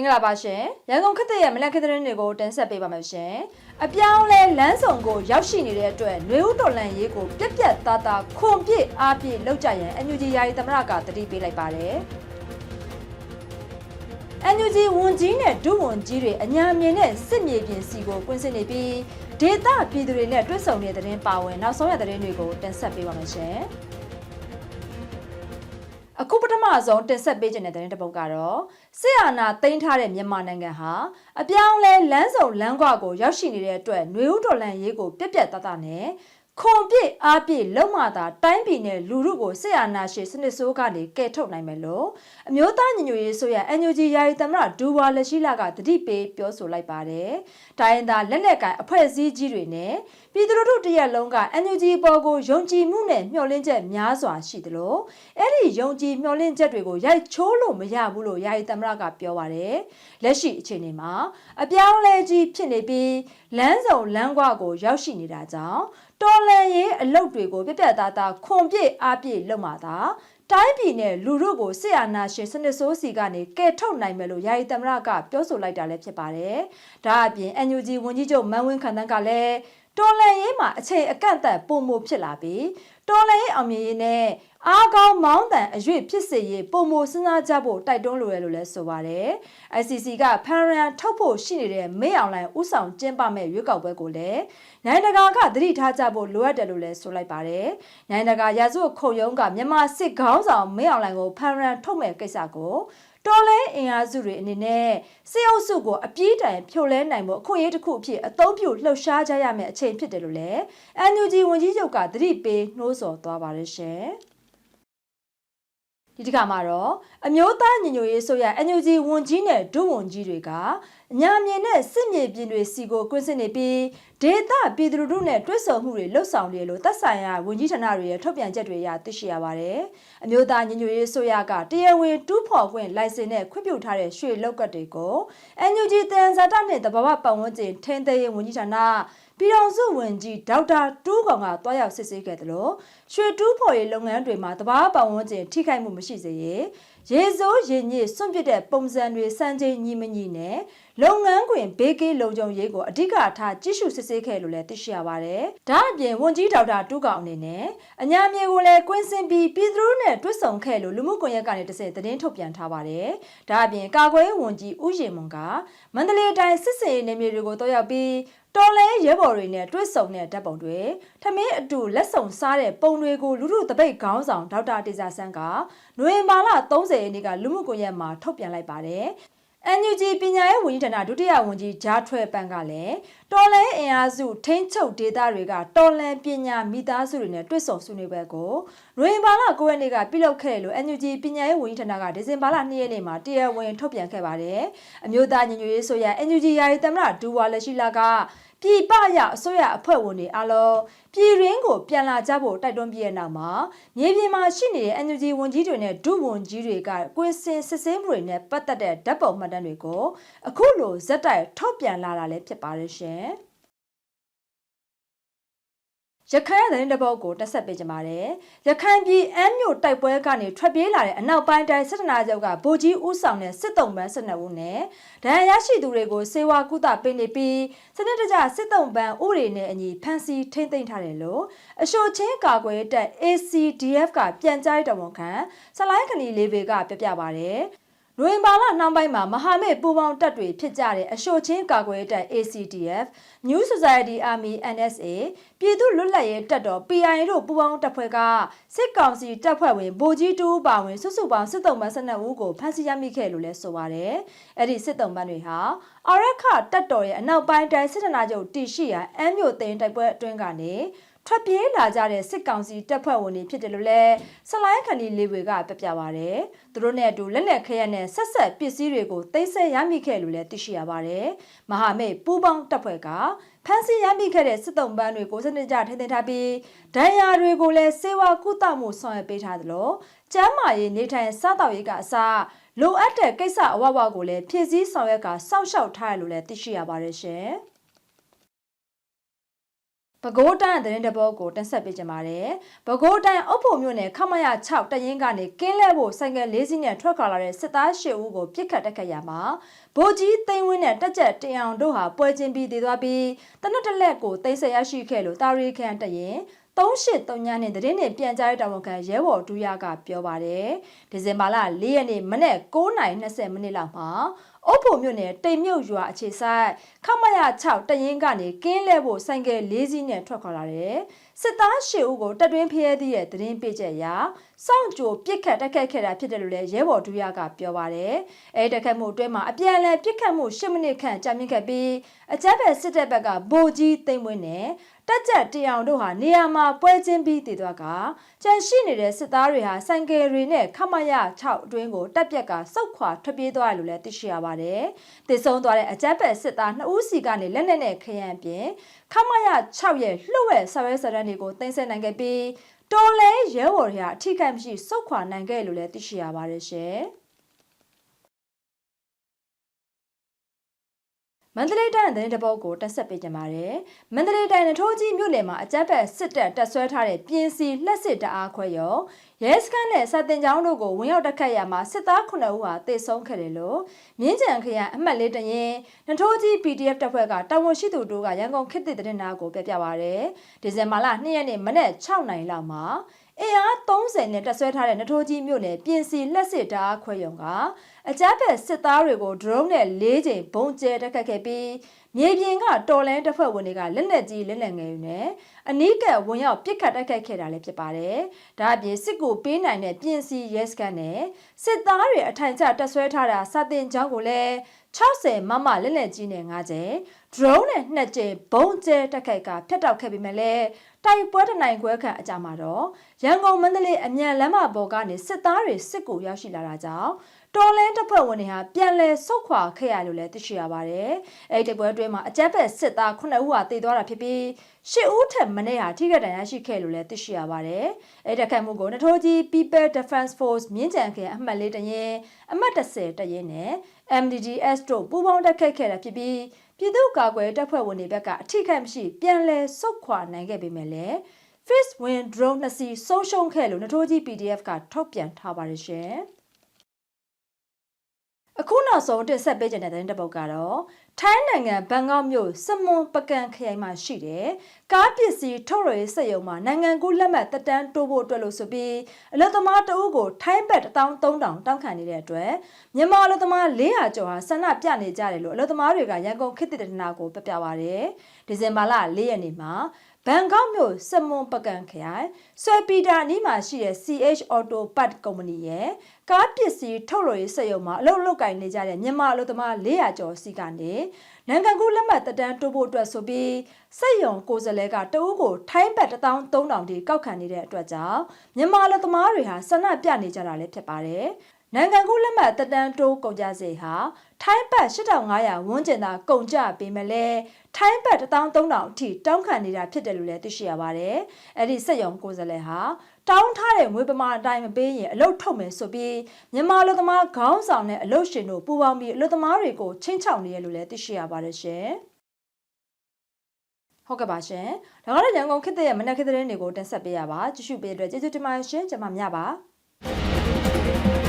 င်္ဂလာပါရှင်ရန်ကုန်ခေတ်သစ်ရဲ့မနက်ခင်းသတင်းတွေကိုတင်ဆက်ပေးပါမယ်ရှင်အပြောင်းလဲလမ်းဆောင်ကိုရောက်ရှိနေတဲ့အတွက်နှွေဦးတော်လန်ရေးကိုပြက်ပြက်သားသားခွန်ပြည့်အားပြည့်လောက်ကြရန် NUG ယာယီသမရကတတိပေးလိုက်ပါတယ် NUG ဝန်ကြီးနဲ့ဒုဝန်ကြီးတွေအညာမြင်တဲ့စစ်မြေပြင်စီကိုကွင်းစစ်နေပြီးဒေသပြည်သူတွေနဲ့တွဲဆုံနေတဲ့သတင်းပါဝင်နောက်ဆုံးရသတင်းတွေကိုတင်ဆက်ပေးပါမယ်ရှင် အခုပထမဆုံးတင်ဆက်ပေးခြင်းတဲ့သတင်းတစ်ပုဒ်ကတော့စစ်အာဏာသိမ်းထားတဲ့မြန်မာနိုင်ငံဟာအပြောင်းလဲလမ်းဆောင်လမ်းကွာကိုရောက်ရှိနေတဲ့အတွက်ຫນွေဦးတော်လန်ရေးကိုပြက်ပြက်သားသားနဲ့ခွန်ပြည့်အားပြည့်လုံမသာတိုင်းပြည်နဲ့လူမှုကိုစစ်အာဏာရှင်စနစ်ဆိုးကနေကယ်ထုတ်နိုင်မယ်လို့အမျိုးသားညီညွတ်ရေးဆိုရ NUG ယာယီသမရဒူဝါလက်ရှိလာကတတိပေးပြောဆိုလိုက်ပါတယ်။တိုင်းရင်းသားလက်နက်ကိုင်အဖွဲ့အစည်းကြီးတွေနဲ့ပြည်သူတို့တရက်လုံးက NUG ပေါ်ကိုယုံကြည်မှုနဲ့မျှော်လင့်ချက်များစွာရှိသလိုအဲ့ဒီယုံကြည်မျှော်လင့်ချက်တွေကိုရိုက်ချိုးလို့မရဘူးလို့ယာယီသမရကပြောပါတယ်။လက်ရှိအခြေအနေမှာအပြောင်းလဲကြီးဖြစ်နေပြီးလမ်းစုံလမ်းကွာကိုရောက်ရှိနေတာကြောင့်တော်လန်ရေးအလုပ်တွေကိုပြပြသားသားခွန်ပြည့်အားပြည့်လုပ်မှသာတိုင်းပြည်နဲ့လူတို့ကိုစစ်အာဏာရှင်စနစ်ဆိုးစီကနေကယ်ထုတ်နိုင်မယ်လို့ယာယီသမရကပြောဆိုလိုက်တာလည်းဖြစ်ပါတယ်။ဒါအပြင် NUG ဝန်ကြီးချုပ်မန်းဝင်းခန္တန်းကလည်း တော်လန်ရေးမှာအချိန်အကန့်အသတ်ပုံမှုဖြစ်လာပြီးတော်လန်ရေးအောင်မြင်ရေးနဲ့အားကောင်းမောင်းတန်အရွေဖြစ်စေရေးပုံမှုစဉ်းစားကြဖို့တိုက်တွန်းလိုရလို့လည်းဆိုပါတယ်။ ICC ကဖန်ရန်ထုတ်ဖို့ရှိနေတဲ့မေးအောင်လိုင်းဥဆောင်ကျင်းပမဲ့ရွေးကောက်ပွဲကိုလည်းနိုင်တကာကသတိထားကြဖို့လိုအပ်တယ်လို့လည်းဆိုလိုက်ပါတယ်။နိုင်တကာရာဇဝတ်ခုံရုံးကမြန်မာစစ်ခေါင်းဆောင်မေးအောင်လိုင်းကိုဖန်ရန်ထုတ်မဲ့ကိစ္စကို တော်လဲအင်အားစုတွေအနေနဲ့စစ်အုပ်စုကိုအပြည့်တိုင်ဖြိုလဲနိုင်ဖို့အခွင့်အရေးတစ်ခုအဖြစ်အသုံးပြုလှုပ်ရှားကြရမယ့်အချိန်ဖြစ်တယ်လို့လည်း NUG ဝန်ကြီးချုပ်ကသတိပေးနှိုးဆော်သွားပါတယ်ရှင်။ ဒီတစ်ခါမှာတော့အမျိုးသားညီညွတ်ရေးဆိုရ NUG ဝန်ကြီးနဲ့ဒုဝန်ကြီးတွေကအညာမြင်တဲ့စစ်မြေပြင်တွေစီကိုကွင်းစစ်နေပြီးဒေသပြည်သူတို့နဲ့တွဲဆုံမှုတွေလှုပ်ဆောင်နေလို့သက်ဆိုင်ရာဝန်ကြီးဌာနတွေရဲ့ထုတ်ပြန်ချက်တွေအရသိရှိရပါတယ်။အမျိုးသားညီညွတ်ရေးဆိုရကတရားဝင်တူးဖော်ခွင့်လိုင်စင်နဲ့ခွင့်ပြုထားတဲ့ရွှေလောက်ကတ်တွေကို NUG တန်ဇာတနဲ့တဘာဝပတ်ဝန်းကျင်ထိန်းသိမ်းရေးဝန်ကြီးဌာန ပြည်တော်စုဝင်ကြီးဒေါက်တာတူးကောင်ကတွားရောက်စစ်ဆေးခဲ့တယ်လို့ရွှေတူးဖော်ရေးလုပ်ငန်းတွေမှာတဘာပတ်ဝန်းကျင်ထိခိုက်မှုမရှိစေရေးရေစိုးရေညစ်စွန့်ပစ်တဲ့ပုံစံတွေစံချိန်ညီမညီနဲ့လုပ်ငန်းခွင်ဘေးကင်းလုံခြုံရေးကိုအဓိကထားကြည့်ရှုစစ်ဆေးခဲ့လို့လည်းသိရှိရပါတယ်။ဒါအပြင်ဝန်ကြီးဒေါက်တာတူးကောင်အနေနဲ့အညာမြေကိုလည်းကွင်းစင်ပြီးပြည်သူနဲ့တွတ်ဆုံခဲ့လို့လူမှုကွန်ရက်ကနေတစ်ဆင့်သတင်းထုတ်ပြန်ထားပါတယ်။ဒါအပြင်ကာကွယ်ရေးဝန်ကြီးဦးရင်မွန်ကမန္တလေးတိုင်းစစ်စေးနေမြေတွေကိုတောက်ရောက်ပြီးတော်လဲရဲဘော်တွေနဲ့တွေ့ဆုံတဲ့ဓာတ်ပုံတွေထမင်းအတူလက်ဆောင်စားတဲ့ပုံတွေကိုလူလူတပိတ်ခေါင်းဆောင်ဒေါက်တာတေဇာဆန်းကနိုဝင်ဘာလ30ရက်နေ့ကလူမှုကွန်ရက်မှာထုတ်ပြန်လိုက်ပါတယ်။ NUG ပညာရေးဝန်ကြီးဌာနဒုတိယဝန်ကြီးဂျာထွဲပန်ကလည်း တော်လန်အင်အားစုထိန်းချုပ်ဒေသတွေကတော်လန်ပညာမိသားစုတွေနဲ့တွေ့ဆုံဆွေးနွေးပွဲကိုနိုဝင်ဘာလ9ရက်နေ့ကပြုလုပ်ခဲ့တယ်လို့ NUG ပညာရေးဝန်ကြီးဌာနကဒီဇင်ဘာလ2ရက်နေ့မှာတရားဝင်ထုတ်ပြန်ခဲ့ပါတယ်။အမျိုးသားညီညွတ်ရေးဆိုရ NUG ယာယီသမ္မတဒူဝါလက်ရှိလာကပြည်ပရအစိုးရအဖွဲ့ဝင်တွေအလုံးပြည်ရင်းကိုပြန်လာကြဖို့တိုက်တွန်းပြတဲ့နောက်မှာမြေပြင်မှာရှိနေတဲ့ NUG ဝန်ကြီးတွေနဲ့ဒုဝန်ကြီးတွေကကွင်းစင်စစ်ဆေးမှုတွေနဲ့ပတ်သက်တဲ့ဓာတ်ပုံမှတ်တမ်းတွေကိုအခုလိုဇက်တိုက်ထုတ်ပြန်လာတာလည်းဖြစ်ပါတယ်ရှင်။ရခိုင်သတင်းတပုတ်ကိုတက်ဆက်ပေးကြပါတယ်။ရခိုင်ပြည်အမ်းမြို့တိုက်ပွဲကနေထွက်ပြေးလာတဲ့အနောက်ပိုင်းတိုင်းစစ်တနာချုပ်ကဗိုလ်ကြီးဦးဆောင်တဲ့စစ်တုံးပန်း12ဦးနဲ့ဒဏ်ရာရရှိသူတွေကိုစေဝါကုသပေးနေပြီးစနစ်တကျစစ်တုံးပန်းဥတွေနဲ့အညီဖမ်းဆီးထိန်းသိမ်းထားတယ်လို့အရှိုချင်းကာကွယ်တပ် ACDF ကပြန်ကြားတော်ဝန်ခံဆလိုင်းခဏီလေးဘေကပြပြပါတယ်။ နိုဝင်ဘာလနှောင်းပိုင်းမှာမဟာမိတ်ပူးပေါင်းတပ်တွေဖြစ်ကြတဲ့အရှိုချင်းကာကွယ်တပ် ACDF New Society Army NSA ပြည်သူလွတ်လပ်ရေးတပ်တော် PIA တို့ပူးပေါင်းတပ်ဖွဲ့ကစစ်ကောင်စီတပ်ဖွဲ့ဝင်ဗိုလ်ကြီးတူပါဝင်စုစုပေါင်းစစ်တုံးပန်း12ဦးကိုဖမ်းဆီးရမိခဲ့လို့လည်းဆိုပါတယ်။အဲ့ဒီစစ်တုံးပန်းတွေဟာအရက်ခတပ်တော်ရဲ့အနောက်ပိုင်းတိုင်းစစ်ဌာနချုပ်တည်ရှိရာအမ်းမြို့သိမ်းတိုက်ပွဲအတွင်းကနေ ထွက်ပြေးလာကြတဲ့စစ်ကောင်စီတပ်ဖွဲ့ဝင်တွေဖြစ်တယ်လို့လည်းဆလိုင်းခဏီလေးတွေကပြပြပါဗျ။သူတို့နဲ့အတူလက်လက်ခရက်နဲ့ဆက်ဆက်ပစ္စည်းတွေကိုသိမ်းဆည်းရမိခဲ့လို့လည်းသိရှိရပါတယ်။မဟာမိတ်ပူးပေါင်းတပ်ဖွဲ့ကဖမ်းဆီးရမိခဲ့တဲ့စစ်တုံးပန်းတွေကိုစနစ်ကြထိန်းသိမ်းထားပြီးဒဏ်ရာတွေကိုလည်းစေဝါကုသမှုဆောင်ရွက်ပေးထားသလိုကျန်းမာရေးနေထိုင်စားတောက်ရေးကအစားလိုအပ်တဲ့ကိစ္စအဝဝကိုလည်းဖြည့်ဆည်းဆောင်ရွက်ကစောင့်ရှောက်ထားရလို့လည်းသိရှိရပါတယ်ရှင်။ ပဲခူးတိုင်းသတင်းတပုတ်ကိုတင်ဆက်ပေးကြပါမယ်။ပဲခူးတိုင်းအုပ်ဖို့မြို့နယ်ခမရ6တရင်ကနေကင်းလဲဖို့ဆိုင်ကယ်၄စီးနဲ့ထွက်ခွာလာတဲ့စစ်သား၈ဦးကိုပြစ်ခတ်တက်ခတ်ရမှာဗိုလ်ကြီးသိန်းဝင်းနဲ့တက်ကြက်တင်အောင်တို့ဟာပွဲချင်းပြီးတည်သွားပြီးတနက်တစ်လက်ကိုသိမ်းဆက်ရရှိခဲ့လို့တာရီခန်တရင်3839ညနဲ့သတင်းနဲ့ပြန်ကြားတဲ့တာဝန်ခံရဲဘော်ဒူရကပြောပါတယ်။ဒီဇင်ဘာလ၄ရက်နေ့မနေ့9:20မိနစ်လောက်မှာ အုပ်ဖို့မြို့နယ်တိမ်မြုပ်ရွာအခြေဆိုင်ခမရ6တရင်ကနေကင်းလဲဖို့ဆိုင်ကယ်၄စီးနဲ့ထွက်ခွာလာတယ်။စစ်သား၈ဦးကိုတပ်တွင်းဖျဲသည့်ရဲ့သတင်းပေးချက်အရစောင့်ကြိုပြစ်ခတ်တက်ခတ်ခဲ့တာဖြစ်တယ်လို့လည်းရဲဘော်ဒူရကပြောပါတယ်။အဲဒီတက်ခတ်မှုအတွင်းမှာအပြန်အလှန်ပြစ်ခတ်မှု၈မိနစ်ခန့်ကြာမြင့်ခဲ့ပြီးအကြမ်းဖက်စစ်တပ်ဘက်ကဗိုလ်ကြီးသိမ်းဝင်းနဲ့တက်ကြက်တရောင်တို့ဟာနေရာမှာပွဲချင်းပြီးတည်သွားကကြန့်ရှိနေတဲ့စစ်သားတွေဟာဆိုင်ကယ်တွေနဲ့ခမရ6အတွင်းကိုတက်ပြက်ကစုတ်ခွာထွက်ပြေးသွားတယ်လို့လည်းသိရှိရပါတယ်။တည်ဆုံသွားတဲ့အကြမ်းဖက်စစ်သား2ဦးစီကနေလက်နက်နဲ့ခရမ်းပြင်ခမရ6ရဲ့လှုပ်ဝဲဆရဲစရန်တွေကိုတင်ဆက်နိုင်ခဲ့ပြီးတော်လဲရဲဘော်တွေဟာအထိကိမရှိစုတ်ခွာနိုင်ခဲ့လို့လည်းသိရှိရပါတယ်ရှင်။ မန္တလေးတိုင်းသတင်းတပုတ်ကိုတက်ဆက်ပေးကြပါမယ်။မန္တလေးတိုင်းနထိုးကြီးမြို့နယ်မှာအကြမ်းဖက်စစ်တပ်တပ်ဆွဲထားတဲ့ပြင်းစီလက်စစ်တအားခွဲရောရဲစခန်းနဲ့စတင်ကျောင်းတို့ကိုဝင်ရောက်တက်ခတ်ရမှာစစ်သား9ဦးဟာတေဆုံးခဲ့တယ်လို့မြင်းကြံခရိုင်အမှတ်လေးတရင်နထိုးကြီး PDF တပ်ဖွဲ့ကတာဝန်ရှိသူတို့ကရန်ကုန်ခေတ်သစ်သတင်းနာကိုပြပြပါရယ်။ဒီဇင်ဘာလ2ရက်နေ့မနက်6နိုင်လောက်မှာ အင်အား30နဲ့တက်ဆွဲထားတဲ့နထိုးကြီးမြို့နယ်ပြင်စီလက်စစ်တားခွဲရုံကအကြမ်းဖက်စစ်သားတွေကို drone နဲ့၄ချိန်ဘုံကျဲတက်ခတ်ခဲ့ပြီးမြေပြင်ကတော်လန်တပ်ဖွဲ့ဝင်တွေကလက်လက်ကြီးလက်လက်ငယ်တွေနဲ့အနီးကပ်ဝင်ရောက်ပစ်ခတ်တိုက်ခိုက်ခဲ့တာလည်းဖြစ်ပါတယ်။ဒါအပြင်စစ်ကိုပေးနိုင်တဲ့ပြင်စီရဲစခန်းနဲ့စစ်သားတွေအထိုင်ကျတက်ဆွဲထားတာစတင်ကြောင်းကိုလည်း 60မမလက်လက်ကြီးနဲ့5ကျဲ drone နဲ့2ကျဲဘုံကျဲတက်ခိုက်ကဖျက်တောက်ခဲ့ပြီးမှလည်းတိုက်ပွဲတနိုင်ခွဲခန့်အကြမှာတော့ရန်ကုန်မန္တလေးအမြန်လမ်းမပေါ်ကနေစစ်သားတွေစစ်ကိုရောက်ရှိလာတာကြောင့် တော်လန်တပ်ဖွဲ့ဝင်တွေဟာပြန်လည်ဆုတ်ခွာခဲ့ရလို့လည်းသိရှိရပါတယ်။အဲဒီတပွဲအတွင်းမှာအကြမ်းဖက်စစ်သား9ဦးဟာတည်သွားတာဖြစ်ပြီး10ဦးထက်မနည်းဟာထိခိုက်ဒဏ်ရာရှိခဲ့လို့လည်းသိရှိရပါတယ်။အဲဒီတက်ခတ်မှုကိုနထိုးကြီး People Defense Force မြင်းကြံခရိုင်အမှတ်၄တရင်အမှတ်30တရင်နဲ့ MDDS တို့ပူးပေါင်းတက်ခတ်ခဲ့တာဖြစ်ပြီးပြည်သူ့ကာကွယ်တပ်ဖွဲ့ဝင်တွေဘက်ကအထိခိုက်မရှိပြန်လည်ဆုတ်ခွာနိုင်ခဲ့ပေမဲ့လည်း Fist Win Drone နှစ်စီးဆုံးရှုံးခဲ့လို့နထိုးကြီး PDF ကထုတ်ပြန်ထားပါတယ်ရှင်။ အခုနောက်ဆုံးတင်ဆက်ပေးကြတဲ့သတင်းတစ်ပုဒ်ကတော့ထိုင်းနိုင်ငံဘန်ကောက်မြို့စမွန်ပကံခရိုင်မှာရှိတဲ့ကားပစ္စည်းထုတ်ရရေးစက်ရုံမှာနိုင်ငံကူးလက်မှတ်တက်တန်းတိုးဖို့အတွက်လို့ဆိုပြီးအလုပ်သမားတအုပ်ကိုထိုင်းဘတ်13000တောင်းခံနေတဲ့အတွက်မြန်မာအလုပ်သမား400ကျော်ဟာဆန္ဒပြနေကြတယ်လို့အလုပ်သမားတွေကရန်ကုန်ခေတ်သစ်တနာကိုပြပြပါရယ်ဒီဇင်ဘာလ4ရက်နေ့မှာ ဘန်ကောက်မြို့စမွန်ပကံခရိုင်ဆွဲပီတာအနီးမှာရှိတဲ့ CH Auto Part ကုမ္ပဏီရဲ့ကားပစ္စည်းထုတ်လုပ်ရေးစက်ရုံမှာအလုပ်လုပ်ကိုင်နေကြတဲ့မြန်မာအလုပ်သမား400ကျော်စီကနေနိုင်ငံကူးလက်မှတ်တက်တန်းတိုးဖို့အတွက်ဆိုပြီးစက်ရုံကိုယ်စားလှယ်ကတဦးကိုထိုင်းဘတ်13000တိကောက်ခံနေတဲ့အတွက်ကြောင့်မြန်မာအလုပ်သမားတွေဟာဆန္ဒပြနေကြတာလည်းဖြစ်ပါတယ်။ နိုင်ငံကူးလက်မှတ်တက်တန်းတိုးကုန်ကြစေဟာထိုင်းဘတ်8500ဝန်းကျင်သာကုန်ကြပေးမလဲထိုင်းဘတ်13000အထိတောင်းခံနေတာဖြစ်တယ်လို့လည်းသိရှိရပါတယ်။အဲ့ဒီစက်ရုံကိုယ်စားလှယ်ဟာတောင်းထားတဲ့ငွေပမာဏအတိုင်းမပေးရင်အလုပ်ထုတ်မယ်ဆိုပြီးမြန်မာလူသမားခေါင်းဆောင်နဲ့အလုပ်ရှင်တို့ပူးပေါင်းပြီးလူသမားတွေကိုချင်းချောက်နေရလို့လည်းသိရှိရပါတယ်ရှင်။ဟုတ်ကဲ့ပါရှင်။ဒါကတော့ရန်ကုန်ခေတ်ရဲ့မနက်ခေတ်သတင်းတွေကိုတင်ဆက်ပေးရပါ။ကြည့်ရှုပေးတဲ့အတွက်ကျေးဇူးတင်ပါတယ်ရှင်။ကျွန်မမြပါ။